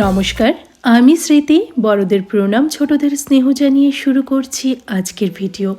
নমস্কার আমি স্মৃতি বড়দের প্রণাম ছোটদের স্নেহ জানিয়ে শুরু করছি আজকের ভিডিও।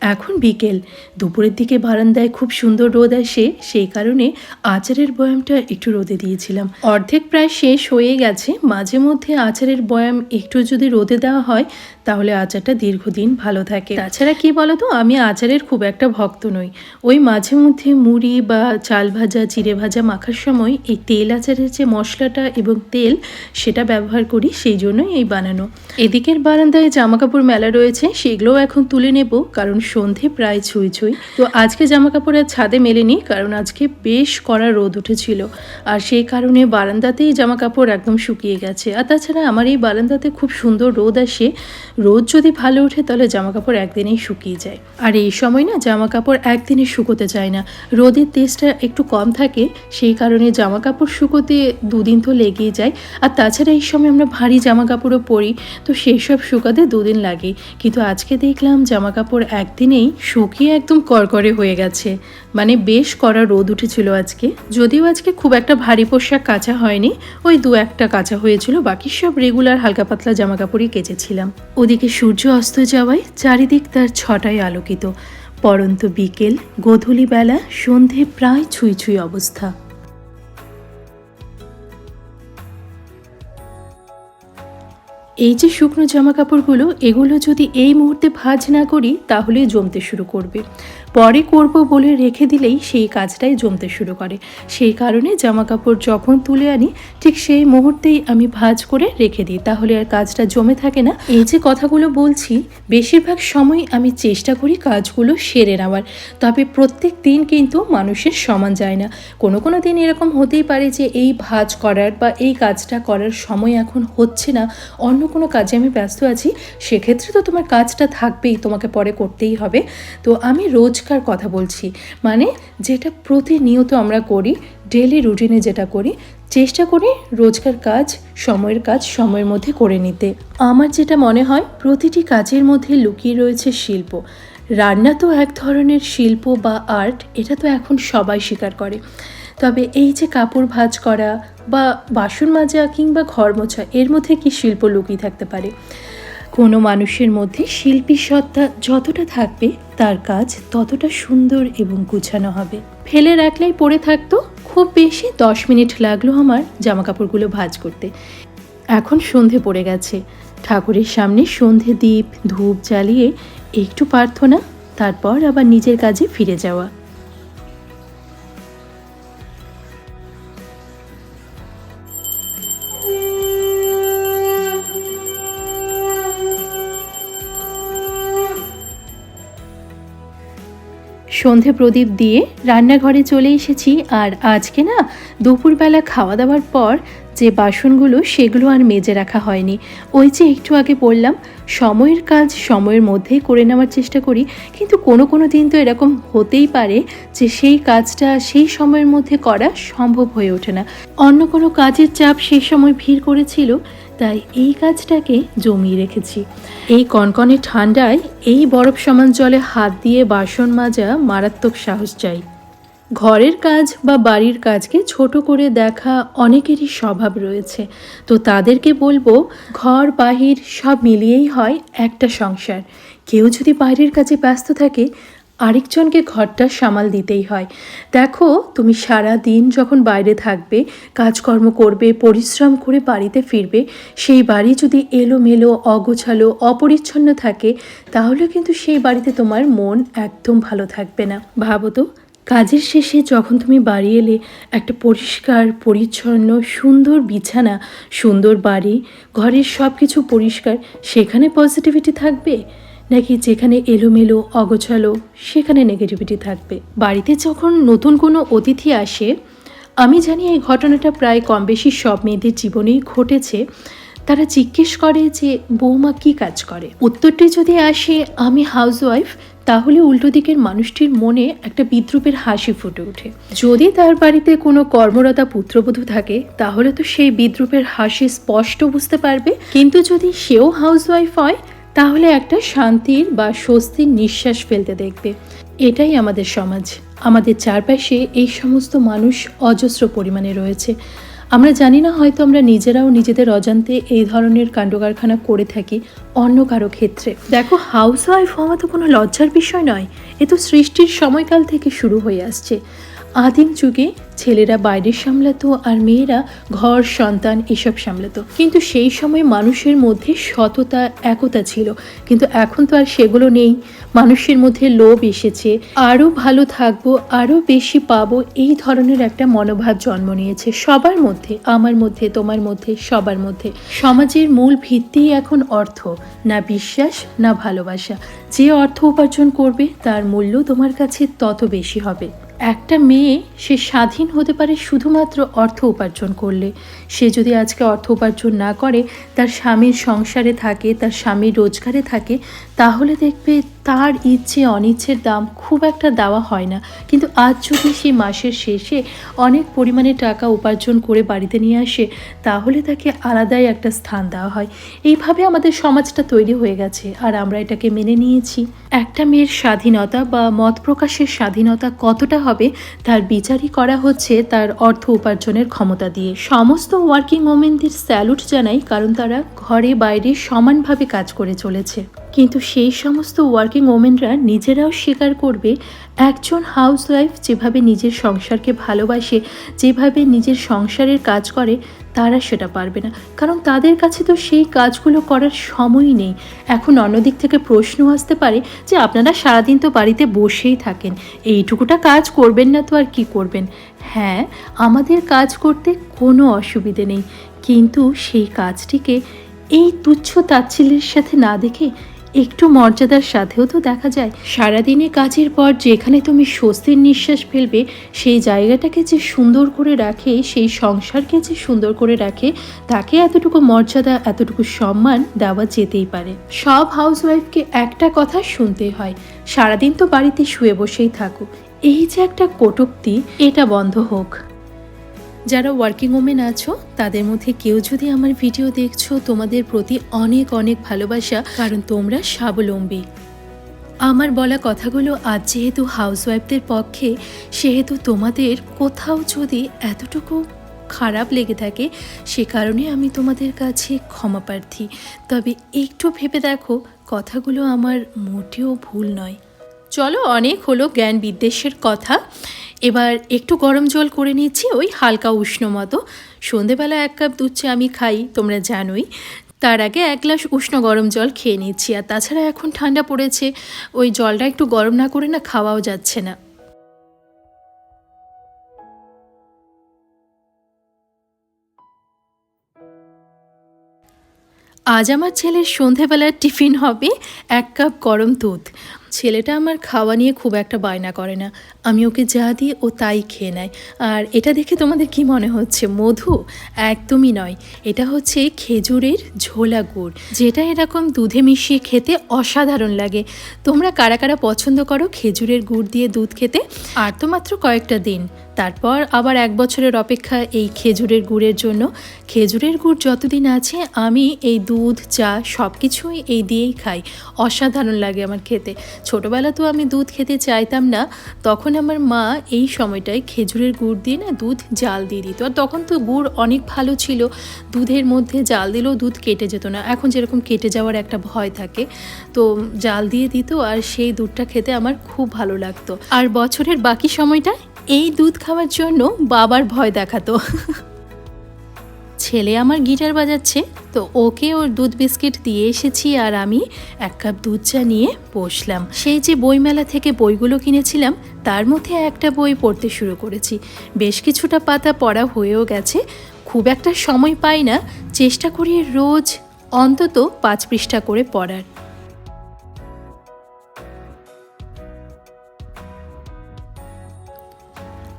এখন বিকেল। দুপুরের দিকে বারান্দায় খুব সুন্দর রোদ আসে, সেই কারণে আচারের বয়ামটা একটু রোদে দিয়েছিলাম। অর্ধেক প্রায় শেষ হয়ে গেছে, মাঝে মধ্যে আচারের বয়াম একটু যদি রোদে দেওয়া হয়, তাহলে আচারটা দীর্ঘদিন ভালো থাকে। তাছাড়া কি বলো তো আমি আচারের খুব একটা ভক্ত নই। ওই মাঝে মধ্যে মুড়ি বা চাল ভাজা চিড়ে ভাজা মাখার সময় এই তেল আচারের যে মশলাটা এবং তেল, সেটা ব্যবহার করি, সেই জন্যই এই বানানো। এদিকের বারান্দায় জামা কাপড় মেলা রয়েছে, সেগুলোও এখন তুলে নেব, কারণ সন্ধে প্রায় ছুঁই ছুঁই। তো আজকে জামা কাপড় আর ছাদে মেলেনি, কারণ আজকে বেশ কড়া রোদ উঠেছিল। আর সেই কারণে বারান্দাতেই জামা কাপড় একদম শুকিয়ে গেছে। আর তাছাড়া আমার এই বারান্দাতে খুব সুন্দর রোদ আসে। রোদ যদি ভালো ওঠে, তাহলে জামা কাপড় একদিনেই শুকিয়ে যায়। আর এই সময় না জামা কাপড় একদিনে শুকোতে চায় না। রোদের তেজটা একটু কম থাকে, সেই কারণে জামা কাপড় শুকোতে দুদিন তো লেগেই যায়। আর তাছাড়া এই সময় আমরা ভারী জামা কাপড়ও পরি, তো সেই সব শুকাতে দুদিন লাগে। কিন্তু আজকে দেখলাম জামা কাপড় একদিনেই শুকিয়ে একদম করকরে হয়ে গেছে। মানে বেশ কড়া রোদ উঠেছিল আজকে। যদিও আজকে খুব একটা ভারী পোশাক কাঁচা হয়নি, ওই দু একটা কাঁচা হয়েছিল, বাকি সব রেগুলার হালকা পাতলা জামা কাপড়ই কেচেছিলাম। ওদিকে সূর্য অস্ত যাওয়ায় চারিদিক তার ছটায় আলোকিত। পরন্ত বিকেল গোধূলি বেলা সন্ধে প্রায় ছুঁই ছুঁই অবস্থা। এই যে শুকনো জামা কাপড়গুলো এগুলো যদি এই মুহূর্তে ভাঁজ না করি তাহলে জমতে শুরু করবে। পরে করব বলে রেখে দিলেই সেই কাজটাই জমতে শুরু করে। সেই কারণে জামা কাপড় যখন তুলে আনি, ঠিক সেই মুহূর্তেই আমি ভাঁজ করে রেখে দিই। তাহলে আর কাজটা জমে থাকে না। এই যে কথাগুলো বলছি, বেশিরভাগ সময় আমি চেষ্টা করি কাজগুলো সেরে নেওয়ার। তবে প্রত্যেক দিন কিন্তু মানুষের সমান যায় না। কোনো কোনো দিন এরকম হতেই পারে যে এই ভাঁজ করার বা এই কাজটা করার সময় এখন হচ্ছে না। অন্য কোনো কাজে আমি ব্যস্ত আছি। সেক্ষেত্রে তো তোমার কাজটা থাকবেই, তোমাকে পরে করতেই হবে। তো আমি রোজকার কথা বলছি। মানে যেটা প্রতিনিয়ত আমরা করি ডেলি রুটিনে যেটা করি, চেষ্টা করি রোজকার কাজ, সময়ের কাজ সময়ের মধ্যে করে নিতে। আমার যেটা মনে হয়, প্রতিটি কাজের মধ্যে লুকিয়ে রয়েছে শিল্প। রান্না তো এক ধরনের শিল্প বা আর্ট এটা তো এখন সবাই স্বীকার করে। তবে এই যে কাপড় ভাঁজ করা বা বাসন মাজা কিংবা ঘর মোছা, এর মধ্যে কি শিল্প লুকিয়ে থাকতে পারে? কোনো মানুষের মধ্যে শিল্পী সত্তা যতটা থাকবে, তার কাজ ততটা সুন্দর এবং গুছানো হবে। ফেলে রাখলেই পড়ে থাকতো, খুব বেশি দশ মিনিট লাগল আমার জামা কাপড়গুলো ভাঁজ করতে। এখন সন্ধে পড়ে গেছে। ঠাকুরের সামনে সন্ধে দ্বীপ ধূপ জ্বালিয়ে একটু প্রার্থনা, তারপর আবার নিজের কাজে ফিরে যাওয়া। সন্ধে প্রদীপ দিয়ে রান্নাঘরে চলে এসেছি। আর আজকে না দুপুরবেলা খাওয়া দাওয়ার পর যে বাসনগুলো, সেগুলো আর মেজে রাখা হয়নি। ওই যে একটু আগে বললাম, সময়ের কাজ সময়ের মধ্যেই করে নেওয়ার চেষ্টা করি। কিন্তু কোনো কোনো দিন তো এরকম হতেই পারে যে সেই কাজটা সেই সময়ের মধ্যে করা সম্ভব হয়ে ওঠে না। অন্য কোনো কাজের চাপ সেই সময় ভিড় করেছিল। তাই এই কাজটাকে জমিয়ে রেখেছি। এই কনকনে ঠান্ডায় এই বরফ সমান জলে হাত দিয়ে বাসন মাজা মারাত্মক সাহস চাই। ঘরের কাজ বা বাড়ির কাজকে ছোট করে দেখা অনেকেরই স্বভাব রয়েছে। তো তাদেরকে বলব, ঘর, বাহির সব মিলিয়েই হয় একটা সংসার। কেউ যদি বাইরের কাজে ব্যস্ত থাকে আরেকজনকে ঘরটা সামাল দিতেই হয়। দেখো, তুমি সারা দিন যখন বাইরে থাকবে, কাজকর্ম করবে, পরিশ্রম করে বাড়িতে ফিরবে, সেই বাড়ি যদি এলোমেলো, অগোছালো, অপরিচ্ছন্ন থাকে, তাহলে কিন্তু সেই বাড়িতে তোমার মন একদম ভালো থাকবে না। ভাবো তো, কাজের শেষে যখন তুমি বাড়ি এলে, একটা পরিষ্কার, পরিচ্ছন্ন, সুন্দর বিছানা, সুন্দর বাড়ি, ঘরের সব কিছু পরিষ্কার, সেখানে পজিটিভিটি থাকবে? নাকি যেখানে এলোমেলো, অগোছালো, সেখানে নেগেটিভিটি থাকবে। বাড়িতে যখন নতুন কোনো অতিথি আসে, আমি জানি এই ঘটনাটা প্রায় কম বেশি সব মেয়েদের জীবনেই ঘটেছে। তারা জিজ্ঞেস করে যে, বৌমা কি কাজ করে? উত্তরটি যদি আসে, আমি হাউসওয়াইফ তাহলে উল্টো দিকের মানুষটির মনে একটা বিদ্রুপের হাসি ফুটে ওঠে। যদি তার বাড়িতে কোনো কর্মরতা পুত্রবধূ থাকে, তাহলে তো সেই বিদ্রুপের হাসি স্পষ্ট বুঝতে পারবে। কিন্তু যদি সেও হাউসওয়াইফ হয় তাহলে একটা শান্তির বা স্বস্তির নিঃশ্বাস ফেলতে দেখবে। এটাই আমাদের সমাজ। আমাদের চারপাশে এই সমস্ত মানুষ অজস্র পরিমাণে রয়েছে। আমরা জানি না হয়তো আমরা নিজেরাও নিজেদের অজান্তে এই ধরনের কাণ্ডকারখানা করে থাকি অন্য কারও ক্ষেত্রে। দেখো হাউস ওয়াইফ হওয়া তো কোনো লজ্জার বিষয় নয়। এ তো সৃষ্টির সময়কাল থেকে শুরু হয়ে আসছে। আদিম যুগে ছেলেরা বাইরে সামলাতো আর মেয়েরা ঘর, সন্তান এসব সামলাতো। কিন্তু সেই সময় মানুষের মধ্যে সততা, একতা ছিল। কিন্তু এখন তো আর সেগুলো নেই। মানুষের মধ্যে লোভ এসেছে। আরও ভালো থাকব আরও বেশি পাবো, এই ধরনের একটা মনোভাব জন্ম নিয়েছে সবার মধ্যে, আমার মধ্যে, তোমার মধ্যে, সবার মধ্যে। সমাজের মূল ভিত্তি এখন অর্থ, না বিশ্বাস, না ভালোবাসা। যে অর্থ উপার্জন করবে, তার মূল্য তোমার কাছে তত বেশি হবে। একটা মেয়ে, সে স্বাধীন হতে পারে শুধুমাত্র অর্থ উপার্জন করলে। সে যদি আজকে অর্থ উপার্জন না করে, তার স্বামীর সংসারে থাকে, তার স্বামীর রোজগারে থাকে, তাহলে দেখবে তার ইচ্ছে অনিচ্ছের দাম খুব একটা দেওয়া হয় না। কিন্তু আজ যদি সে মাসের শেষে অনেক পরিমাণে টাকা উপার্জন করে বাড়িতে নিয়ে আসে, তাহলে তাকে আলাদাই একটা স্থান দেওয়া হয়। এইভাবে আমাদের সমাজটা তৈরি হয়ে গেছে আর আমরা এটাকে মেনে নিয়েছি। একটা মেয়ের স্বাধীনতা বা মত প্রকাশের স্বাধীনতা কতটা হবে। তার বিচারই করা হচ্ছে তার অর্থ উপার্জনের ক্ষমতা দিয়ে। সমস্ত ওয়ার্কিং ওমেনদের স্যালুট জানাই কারণ তারা ঘরে বাইরে সমানভাবে কাজ করে চলেছে। কিন্তু সেই সমস্ত ওয়ার্কিং ওমেনরা নিজেরাও স্বীকার করবে, একজন হাউস ওয়াইফ যেভাবে নিজের সংসারকে ভালোবাসে, যেভাবে নিজের সংসারের কাজ করে তারা সেটা পারবে না। কারণ তাদের কাছে তো সেই কাজগুলো করার সময়ই নেই। এখন অন্যদিক থেকে প্রশ্ন আসতে পারে যে আপনারা সারাদিন তো বাড়িতে বসেই থাকেন, এইটুকুটা কাজ করবেন না তো আর কি করবেন? হ্যাঁ আমাদের কাজ করতে কোনো অসুবিধে নেই। কিন্তু সেই কাজটিকে এই তুচ্ছ তাচ্ছিল্যের সাথে না দেখে একটু মর্যাদার সাথেও তো দেখা যায়। সারাদিনে কাজের পর যেখানে তুমি স্বস্তির নিঃশ্বাস ফেলবে, সেই জায়গাটাকে যে সুন্দর করে রাখে, সেই সংসারকে যে সুন্দর করে রাখে, তাকে এতটুকু মর্যাদা, এতটুকু সম্মান দেওয়া যেতেই পারে। সব হাউসওয়াইফকে একটা কথা শুনতে হয়, সারাদিন তো বাড়িতে শুয়ে বসেই থাকো। এই যে একটা কটুক্তি, এটা বন্ধ হোক। যারা ওয়ার্কিং ওমেন আছো, তাদের মধ্যে কেউ যদি আমার ভিডিও দেখছ, তোমাদের প্রতি অনেক অনেক ভালোবাসা, কারণ তোমরা স্বাবলম্বী। আমার বলা কথাগুলো আজ যেহেতু হাউসওয়াইফদের পক্ষে, সেহেতু তোমাদের কোথাও যদি এতটুকু খারাপ লেগে থাকে, সে কারণে আমি তোমাদের কাছে ক্ষমা প্রার্থী। তবে একটু ভেবে দেখো, কথাগুলো আমার মোটেও ভুল নয়। চলো অনেক হলো জ্ঞান বিদ্বেষের কথা। এবার একটু গরম জল করে নিচ্ছি ওই হালকা উষ্ণ মতো। সন্ধেবেলা এক কাপ দুধ আমি খাই, তোমরা জানোই। তার আগে এক গ্লাস উষ্ণ গরম জল খেয়ে নিচ্ছি। আর তাছাড়া এখন ঠান্ডা পড়েছে, ওই জলটা একটু গরম না করে না খাওয়াও যাচ্ছে না। আজ আমার ছেলের সন্ধেবেলার টিফিন হবে এক কাপ গরম দুধ। ছেলেটা আমার খাওয়া নিয়ে খুব একটা বায়না করে না। আমি ওকে যা দিই ও তাই খেয়ে নেয়। আর এটা দেখে তোমাদের কি মনে হচ্ছে? মধু? একদমই নয়। এটা হচ্ছে খেজুরের ঝোলা গুড়, যেটা এরকম দুধে মিশিয়ে খেতে অসাধারণ লাগে। তোমরা কারা কারা পছন্দ করো খেজুরের গুড় দিয়ে দুধ খেতে? আর তো মাত্র কয়েকটা দিন। তারপর আবার এক বছরের অপেক্ষা এই খেজুরের গুড়ের জন্য। খেজুরের গুড় যতদিন আছে, আমি এই দুধ, চা সব কিছুই এই দিয়েই খাই। অসাধারণ লাগে আমার খেতে। ছোটোবেলা তো আমি দুধ খেতে চাইতাম না, তখন আমার মা এই সময়টায় খেজুরের গুড় দিয়ে না দুধ জাল দিয়ে দিত। আর তখন তো গুড় অনেক ভালো ছিল, দুধের মধ্যে জাল দিলেও দুধ কেটে যেত না। এখন যেরকম কেটে যাওয়ার একটা ভয় থাকে, তো জাল দিয়ে দিত আর সেই দুধটা খেতে আমার খুব ভালো লাগতো। আর বছরের বাকি সময়টা এই দুধ খাওয়ার জন্য বাবার ভয় দেখাতো। ছেলে আমার গিটার বাজাচ্ছে। তো ওকে ওর দুধ বিস্কিট দিয়ে এসেছি আর আমি এক কাপ দুধ চা নিয়ে বসলাম। সেই যে বইমেলা থেকে বইগুলো কিনেছিলাম, তার মধ্যে একটা বই পড়তে শুরু করেছি। বেশ কিছুটা পাতা পড়া হয়েও গেছে। খুব একটা সময় পাই না। চেষ্টা করি রোজ অন্তত পাঁচ পৃষ্ঠা করে পড়ার।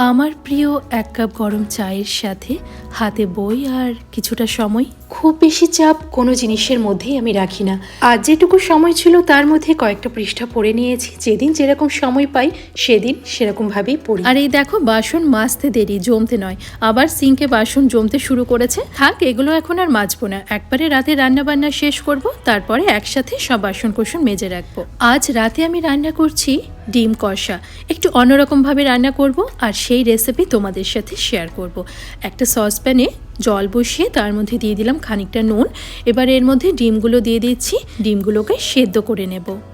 আমার প্রিয় এক কাপ গরম চায়ের সাথে হাতে বই আর কিছুটা সময় খুব বেশি চাপ কোনো জিনিসের মধ্যেই আমি রাখি না। আজ যেটুকু সময় ছিল তার মধ্যে কয়েকটা পৃষ্ঠা পড়ে নিয়েছি। যেদিন যেরকম সময় পাই, সেদিন সেরকমভাবেই পড়ি। আর এই দেখো, বাসন মাজতে দেরি, জমতে নয়। আবার সিঙ্কে বাসন জমতে শুরু করেছে। থাক, এগুলো এখন আর মাজবো না। একবারে রাতে রান্না বান্না শেষ করব, তারপরে একসাথে সব বাসন কোসন মেজে রাখব। আজ রাতে আমি রান্না করছি ডিম কষা। একটু অন্যরকমভাবে রান্না করব, আর সেই রেসিপি তোমাদের সাথে শেয়ার করব। একটা সসপ্যানে জল বসিয়ে তার মধ্যে দিয়ে দিলাম খানিকটা নুন। এবার এর মধ্যে ডিমগুলো দিয়ে দিচ্ছি। ডিমগুলোকে সেদ্ধ করে নেব।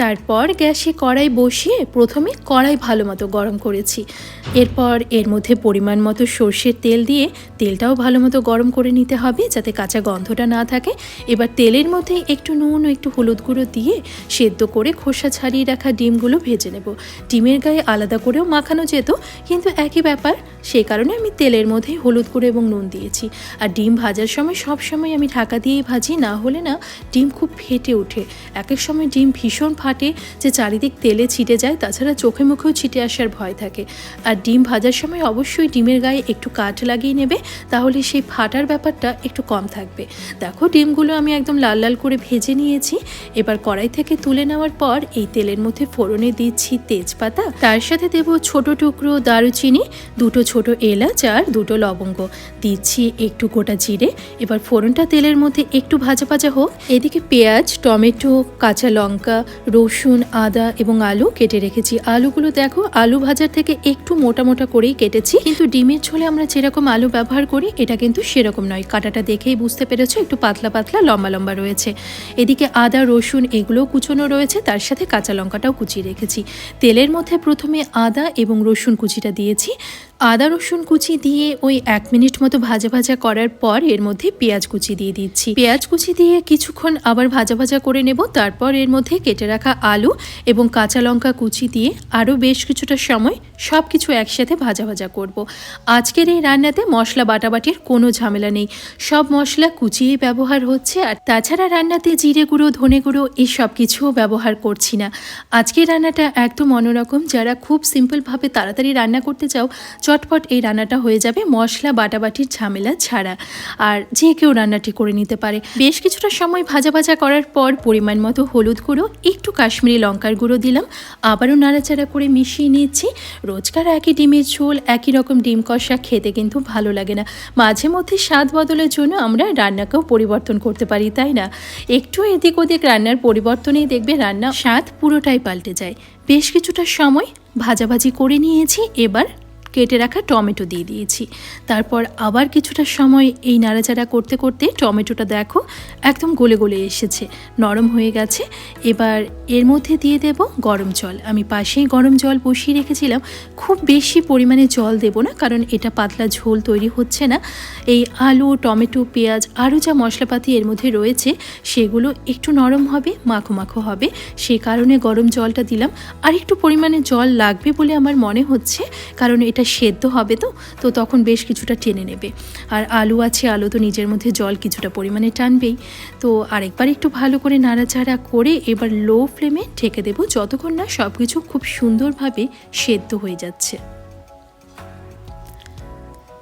তারপর গ্যাসে কড়াই বসিয়ে প্রথমে কড়াই ভালো মতো গরম করেছি। এরপর এর মধ্যে পরিমাণ মতো সর্ষের তেল দিয়ে তেলটাও ভালো মতো গরম করে নিতে হবে যাতে কাঁচা গন্ধটা না থাকে। এবার তেলের মধ্যে একটু নুন ও একটু হলুদ গুঁড়ো দিয়ে সেদ্ধ করে খোসা ছাড়িয়ে রাখা ডিমগুলো ভেজে নেব। ডিমের গায়ে আলাদা করেও মাখানো যেত, কিন্তু একই ব্যাপার সেই কারণে আমি তেলের মধ্যেই হলুদ গুঁড়ো এবং নুন দিয়েছি। আর ডিম ভাজার সময় সব সময় আমি ঢাকা দিয়েই ভাজি, না হলে না ডিম খুব ফেটে ওঠে। এক এক সময় ডিম ভীষণ ফাটে যে চারিদিক তেলে ছিটে যায়, তাছাড়া চোখে মুখেও ছিটে আসার ভয় থাকে। আর ডিম ভাজার সময় অবশ্যই ডিমের গায়ে একটু কাঠ লাগিয়ে নেবে, তাহলে সেই ফাটার ব্যাপারটা একটু কম থাকবে। দেখো, ডিমগুলো আমি একদম লাল লাল করে ভেজে নিয়েছি। এবার কড়াই থেকে তুলে নেওয়ার পর এই তেলের মধ্যে ফোড়নে দিচ্ছি তেজপাতা। তার সাথে দেব ছোট টুকরো দারুচিনি, দুটো ছোট এলাচ আর দুটো লবঙ্গ। দিচ্ছি একটু গোটা জিরে। এবার ফোড়নটা তেলের মধ্যে একটু ভাজা ভাজা হোক। এদিকে পেঁয়াজ, টমেটো, কাঁচা লঙ্কা রসুন, আদা এবং আলু কেটে রেখেছি। আলুগুলো দেখো, আলু ভাজার থেকে একটু মোটা মোটা করেই কেটেছি। কিন্তু ডিমের ঝোলে আমরা যেরকম আলু ব্যবহার করি, এটা কিন্তু সেরকম নয়। কাটাটা দেখেই বুঝতে পেরেছ, একটু পাতলা পাতলা লম্বা লম্বা রয়েছে। এদিকে আদা, রসুন এগুলোও কুচোনো রয়েছে, তার সাথে কাঁচা লঙ্কাটাও কুচিয়ে রেখেছি। তেলের মধ্যে প্রথমে আদা এবং রসুন কুচিটা দিয়েছি। আদা, রসুন কুচি দিয়ে ওই এক মিনিট মতো ভাজা ভাজা করার পর এর মধ্যে পেঁয়াজ কুচি দিয়ে দিচ্ছি। পেঁয়াজ কুচি দিয়ে কিছুক্ষণ আবার ভাজা ভাজা করে নেব। তারপর এর মধ্যে কেটে রাখা আলু এবং কাঁচা লঙ্কা কুচি দিয়ে আরও বেশ কিছুটা সময় সব কিছু একসাথে ভাজা ভাজা করব। আজকের এই রান্নাতে মশলা বাটাবাটির কোনো ঝামেলা নেই। সব মশলা কুচিয়ে ব্যবহার হচ্ছে আর তাছাড়া রান্নাতে জিরে গুঁড়ো, ধনে গুঁড়ো এই সব কিছুও ব্যবহার করছি না। আজকের রান্নাটা একদম অন্যরকম। যারা খুব সিম্পলভাবে তাড়াতাড়ি রান্না করতে চাও চটপট এই রান্নাটা হয়ে যাবে। মশলা, বাটাবাটির ঝামেলা ছাড়া। আর যে কেউ রান্নাটি করে নিতে পারে। বেশ কিছুটা সময় ভাজা ভাজা করার পর পরিমাণ মতো হলুদ গুঁড়ো, একটু কাশ্মীরি লঙ্কার গুঁড়ো দিলাম। আবারও নাড়াচাড়া করে মিশিয়ে নিয়েছি। রোজকার একই ডিমের ঝোল, একই রকম ডিম কষা খেতে কিন্তু ভালো লাগে না। মাঝে মধ্যে স্বাদ বদলের জন্য আমরা রান্নাকেও পরিবর্তন করতে পারি, তাই না? একটু এদিক ওদিক রান্নার পরিবর্তনেই দেখবে রান্না স্বাদ পুরোটাই পাল্টে যায়। বেশ কিছুটা সময় ভাজাভাজি করে নিয়েছি। এবার কেটে রাখা টমেটো দিয়ে দিয়েছি। তারপর আবার কিছুটা সময় এই নাড়াচাড়া করতে করতে টমেটোটা দেখো একদম গলে গলে এসেছে, নরম হয়ে গেছে। এবার এর মধ্যে দিয়ে দেব গরম জল। আমি পাশেই গরম জল বসিয়ে রেখেছিলাম, খুব বেশি পরিমাণে জল দেব না, কারণ এটা পাতলা ঝোল তৈরি হচ্ছে না। এই আলু, টমেটো, পেঁয়াজ আরও যা মশলাপাতি এর মধ্যে রয়েছে, সেগুলো একটু নরম হবে, মাখো মাখো হবে। সেই কারণে গরম জলটা দিলাম। আর একটু পরিমাণে জল লাগবে বলে আমার মনে হচ্ছে, কারণ এটা সেদ্ধ হবে তো তো তখন বেশ কিছুটা টেনে নেবে। আর আলু আছে, আলু তো নিজের মধ্যে জল কিছুটা পরিমাণে টানবেই। তো আরেকবার একটু ভালো করে নাড়াচাড়া করে এবার লো ফ্লেমে ঢেকে দেবো, যতক্ষণ না সব কিছু খুব সুন্দরভাবে সেদ্ধ হয়ে যাচ্ছে।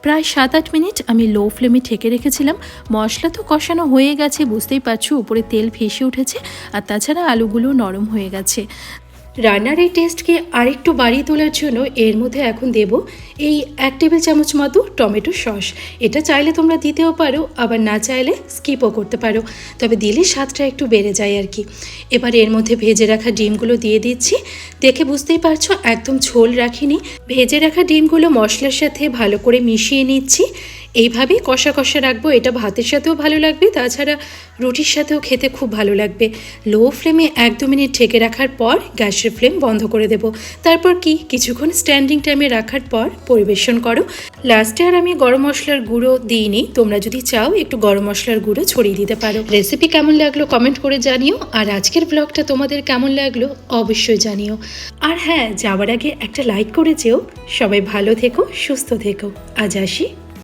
প্রায় সাত আট মিনিট আমি লো ফ্লেমে ঠেকে রেখেছিলাম। মশলা তো কষানো হয়ে গেছে, বুঝতেই পারছ, উপরে তেল ভেসে উঠেছে, আর তাছাড়া আলুগুলো নরম হয়ে গেছে। রান্নার এই টেস্টকে আরেকটু বাড়িয়ে তোলার জন্য এর মধ্যে এখন দেব এই এক টেবিল চামচ মতো টমেটো সস। এটা চাইলে তোমরা দিতেও পারো, আবার না চাইলে স্কিপও করতে পারো। তবে দিলে স্বাদটা একটু বেড়ে যায় আর কি। এবার এর মধ্যে ভেজে রাখা ডিমগুলো দিয়ে দিচ্ছি। দেখে বুঝতেই পারছ, একদম ঝোল রাখিনি। ভেজে রাখা ডিমগুলো মশলার সাথে ভালো করে মিশিয়ে নিচ্ছি। এইভাবেই কষা কষা রাখব, এটা ভাতের সাথেও ভালো লাগবে, তাছাড়া রুটির সাথেও খেতে খুব ভালো লাগবে। লো ফ্লেমে এক দু মিনিট ঢেকে রাখার পর গ্যাসের ফ্লেম বন্ধ করে দেব। তারপর কি? কিছুক্ষণ স্ট্যান্ডিং টাইমে রাখার পর পরিবেশন করো। লাস্টে আর আমি গরম মশলার গুঁড়ো দিইনি, তোমরা যদি চাও একটু গরম মশলার গুঁড়ো ছড়িয়ে দিতে পারো। রেসিপি কেমন লাগল কমেন্ট করে জানিও, আর আজকের ব্লগটা তোমাদের কেমন লাগল অবশ্যই জানিও। আর হ্যাঁ যাওয়ার আগে একটা লাইক করে যেও সবাই ভালো থেকো, সুস্থ থেকো। আজ আসি।